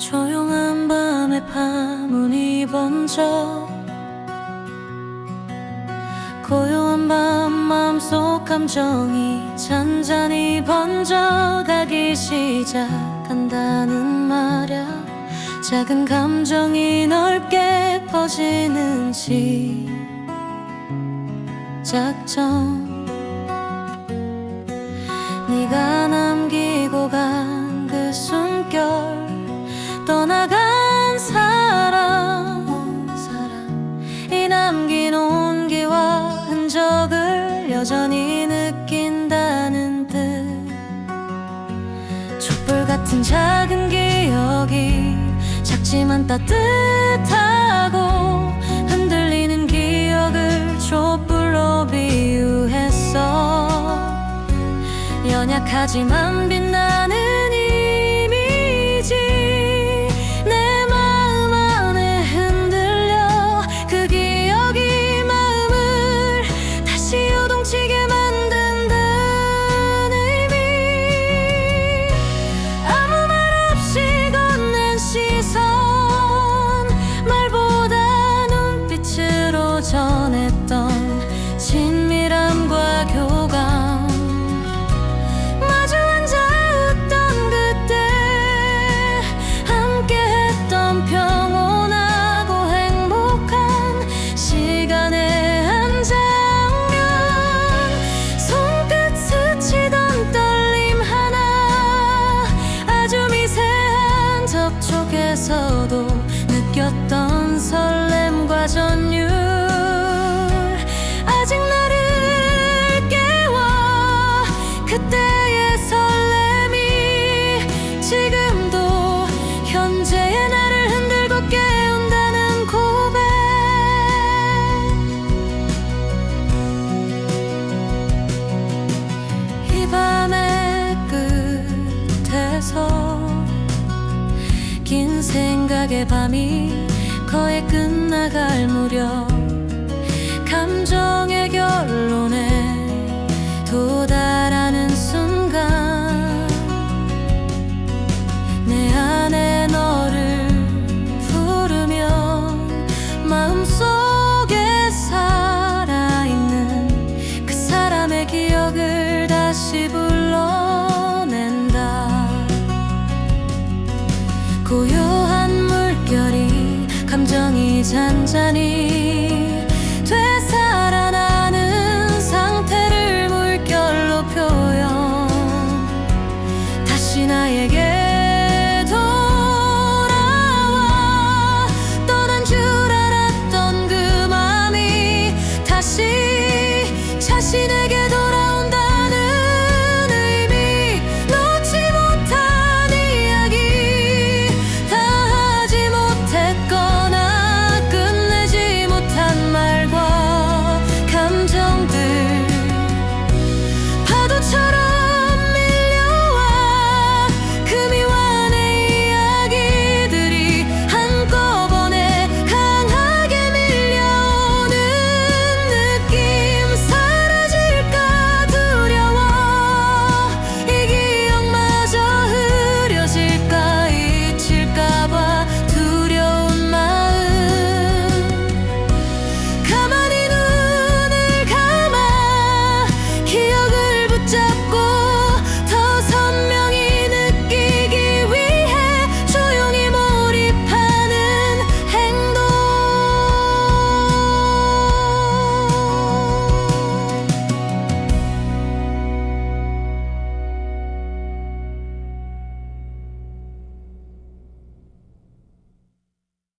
조용한 밤에 파문이 번져 고요한 밤 마음속 감정이 잔잔히 번져가기 시작한다는 말야. 작은 감정이 넓게 퍼지는 시작점 네가 이 남긴 온기와 흔적을 여전히 느낀다는 듯. 촛불 같은 작은 기억이 작지만 따뜻하고 흔들리는 기억을 촛불로 비유했어. 연약하지만 빛나는 요동치게 만든다는 의미. 아무 말 없이 건넨 시선 말보다 눈빛으로 전했 긴 생각의 밤이 거의 끝나갈 무렵 감정의 결론에 도달하는 순간 내 안에 너를 부르면 마음속에 살아있는 그 사람의 기억을 다시 불러 고요한 물결이 감정이 잔잔히